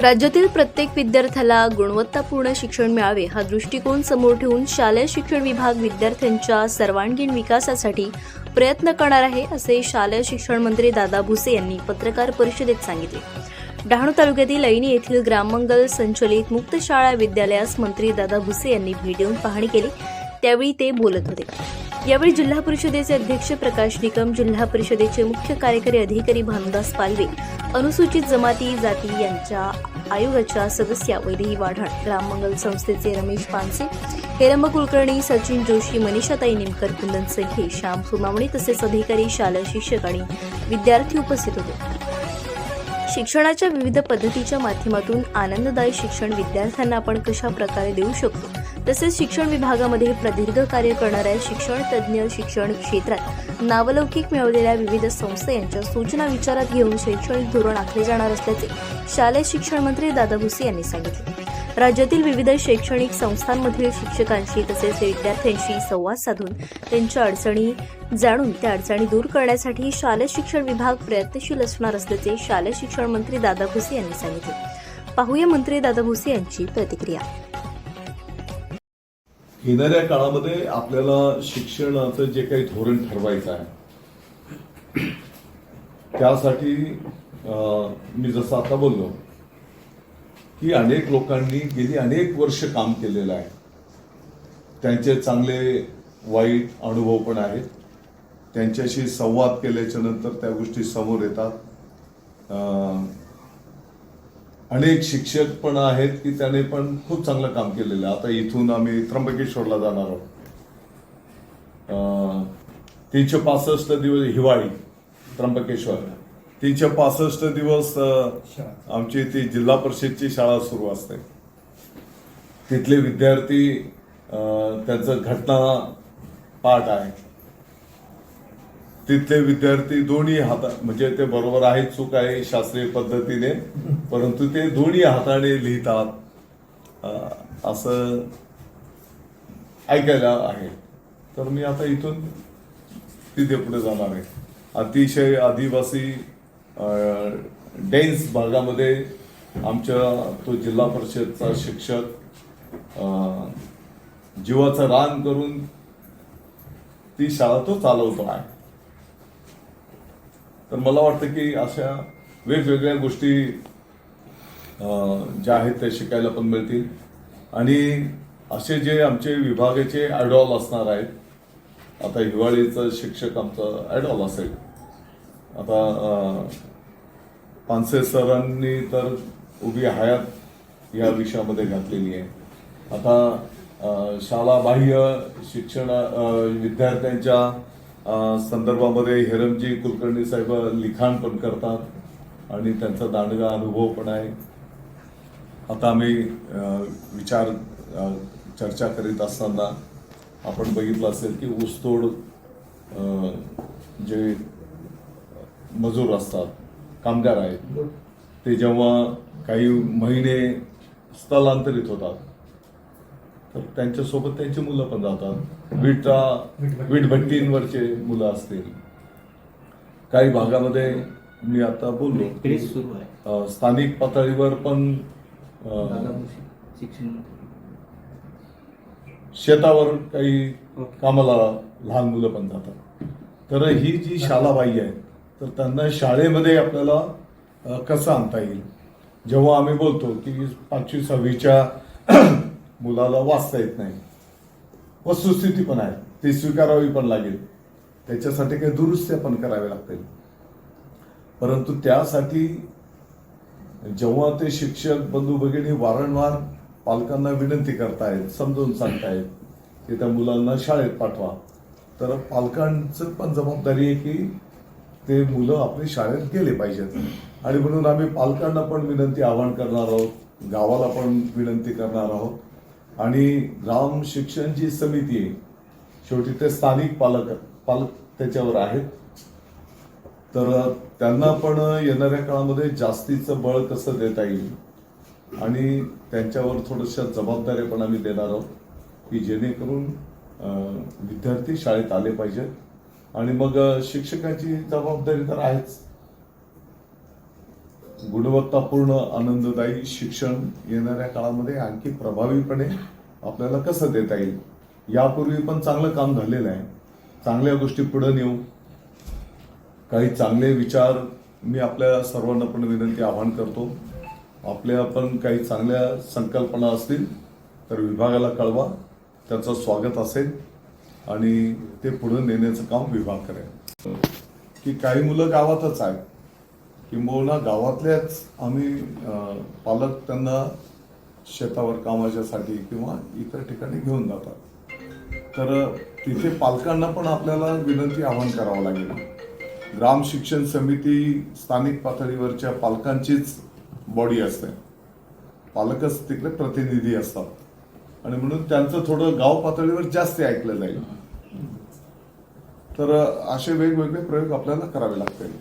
राज्यातील प्रत्येक विद्यार्थ्याला गुणवत्तापूर्ण शिक्षण मिळावे हा दृष्टिकोन समोर ठेवून शालेय शिक्षण विभाग विद्यार्थ्यांच्या सर्वांगीण विकासासाठी प्रयत्न करणार आहे असे शालेय शिक्षण मंत्री दादा भुसे यांनी पत्रकार परिषदेत सांगितले. डहाणू तालुक्यातील ऐनी येथील ग्राममंगल संचलित मुक्त शाळा विद्यालयास मंत्री दादा भुसे यांनी भेट देऊन पाहणी केली. त्यावेळी ते बोलत होते. यावेळी जिल्हा परिषदेचे अध्यक्ष प्रकाश निकम जिल्हा परिषदेचे मुख्य कार्यकारी अधिकारी भानुदास पालवे अनुसूचित जमाती जाती यांच्या आयोगाच्या सदस्या वैदेही वाढाण. ग्राममंगल संस्थेचे रमेश पानसे हेरंब कुलकर्णी सचिन जोशी मनीषाताई निमकर कुंदन सखे श्याम सुनावणी तसेच अधिकारी शालेय शिक्षक आणि विद्यार्थी उपस्थित होते. शिक्षणाच्या विविध पद्धतीच्या माध्यमातून आनंददायी शिक्षण विद्यार्थ्यांना आपण कशा प्रकारे देऊ शकतो? तसेच शिक्षण विभागामध्ये प्रदीर्घ कार्य करणाऱ्या शिक्षण तज्ज्ञ शिक्षण क्षेत्रात नावलौकिक मिळवलेल्या विविध संस्था यांच्या सूचना विचारात घेऊन शैक्षणिक धोरण आखले जाणार असल्याचे शालेय शिक्षण मंत्री दादा भुसे यांनी सांगितले. राज्यातील विविध शैक्षणिक संस्थांमधील शिक्षकांशी तसेच विद्यार्थ्यांशी संवाद साधून त्यांच्या अडचणी जाणून त्या अडचणी दूर करण्यासाठी शालेय शिक्षण विभाग प्रयत्नशील असणार असल्याचे शालेय शिक्षण मंत्री दादा भुसे यांनी सांगितले. पाहूया मंत्री दादा भुसे यांची प्रतिक्रिया. येणाऱ्या काळामध्ये आपल्याला शिक्षणाचं जे काही धोरण ठरवायचं आहे त्यासाठी मी जसं आता बोललो की अनेक लोकांनी गेली अनेक वर्ष काम केलेलं आहे. त्यांचे चांगले वाईट अनुभव पण आहेत. त्यांच्याशी संवाद केल्याच्यानंतर त्या गोष्टी समोर येतात. अनेक शिक्षक पण आहेत की त्याने पण खूप चांगलं काम केलेलं आहे. आता इथून आम्ही त्र्यंबकेश्वरला जाणार आहोत. तीनशे पासष्ट दिवस हिवाळी त्र्यंबकेश्वर. तीनशे पासष्ट दिवस आमची ती जिल्हा परिषदची शाळा सुरू असते. तिथले विद्यार्थी त्यांचं घटना पाठ आहे. तिथले विद्यार्थी दोन्ही हाता म्हणजे ते बरोबर आहे चूक आहे शास्त्रीय पद्धतीने परंतु ते दोन्ही हाताने लिहितात. असं ऐकायला आहे. तर मी आता इथून तिथे पुढे जाणार आहे. अतिशय आदिवासी डेन्स भागामध्ये आमच्या तो जिल्हा परिषदचा शिक्षक जीवाचं रान करून ती शाळा तो चालवतो आहे. तर मला वाटतं की अशा वेगवेगळ्या गोष्टी ज्या आहेत त्या शिकायला पण मिळतील. आणि असे जे आमचे विभागाचे ॲडॉल असणार आहेत आता हिवाळीचं शिक्षक आमचं ॲडॉल असेल. आता पानसे सरांनी तर उभी हयात या विषयामध्ये घातलेली आहे. आता अं, शाळाबाह्य शिक्षण विद्यार्थ्यांच्या संदर्भामध्ये हेरमजी कुलकर्णी साहेब लिखाण पण करतात आणि त्यांचा दांडगा अनुभव पण आहे. आता आम्ही विचार चर्चा करीत असताना आपण बघितलं असेल की ऊसतोड जे मजूर असतात कामगार आहेत ते जेव्हा काही महिने स्थलांतरित होतात तर त्यांच्यासोबत त्यांची मुलं पण जातात विटा वीटभट्टींवरचे मुलं असतील. काही भागामध्ये मी आता बोललो. स्थानिक पातळीवर पण शेतावर काही कामाला लहान मुलं पण जातात. तर ही जी शाळाबाई आहे तर त्यांना शाळेमध्ये आपल्याला कसं आणता येईल? जेव्हा आम्ही बोलतो की पाचवी सहावीच्या मुलाला वाचता येत नाही. वस्तुस्थिती पण आहे. ती स्वीकारावी पण लागेल. त्याच्यासाठी काही दुरुस्त्या पण कराव्या लागतील. परंतु त्यासाठी जेव्हा ते शिक्षक बंधू भगिनी वारंवार पालकांना विनंती करतायत समजून सांगतायत की त्या मुलांना शाळेत पाठवा. तर पालकांचं पण जबाबदारी आहे की ते मुलं आपली शाळेत गेले पाहिजेत. आणि म्हणून आम्ही पालकांना पण विनंती आवाहन करणार आहोत. गावाला पण विनंती करणार आहोत. आणि ग्राम शिक्षण जी समिती आहे शेवटी ते स्थानिक पालक पालक त्याच्यावर आहेत. तर त्यांना पण येणाऱ्या काळामध्ये जास्तीचं बळ कसं देता येईल? आणि त्यांच्यावर थोड्याशा जबाबदाऱ्या पण आम्ही देणार आहोत की जेणेकरून विद्यार्थी शाळेत आले पाहिजेत. आणि मग शिक्षकाची जबाबदारी तर आहेच. गुणवत्तापूर्ण आनंददायी शिक्षण येणाऱ्या काळामध्ये आणखी प्रभावीपणे आपल्याला कसं देता येईल? यापूर्वी पण चांगलं काम झालेलं आहे. चांगल्या गोष्टी पुढे नेऊ. काही चांगले विचार मी आपल्या सर्वांना पण विनंती आवाहन करतो. आपल्या पण काही चांगल्या संकल्पना असतील तर विभागाला कळवा. त्याचं स्वागत असेल आणि ते पुढे नेण्याचं काम विभाग करेल. की काही मुलं गावातच आहेत. किंबहुना गावातल्याच आम्ही पालक त्यांना शेतावर कामाच्यासाठी किंवा इतर ठिकाणी घेऊन जातात. तर तिथे पालकांना पण आपल्याला विनंती आवाहन करावं लागेल. ग्राम शिक्षण समिती स्थानिक पातळीवरच्या पालकांचीच बॉडी असते. पालकच तिकडे प्रतिनिधी असतात. आणि म्हणून त्यांचं थोडं गाव पातळीवर जास्त ऐकलं जाईल. तर असे वेगवेगळे प्रयोग आपल्याला करावे लागतील.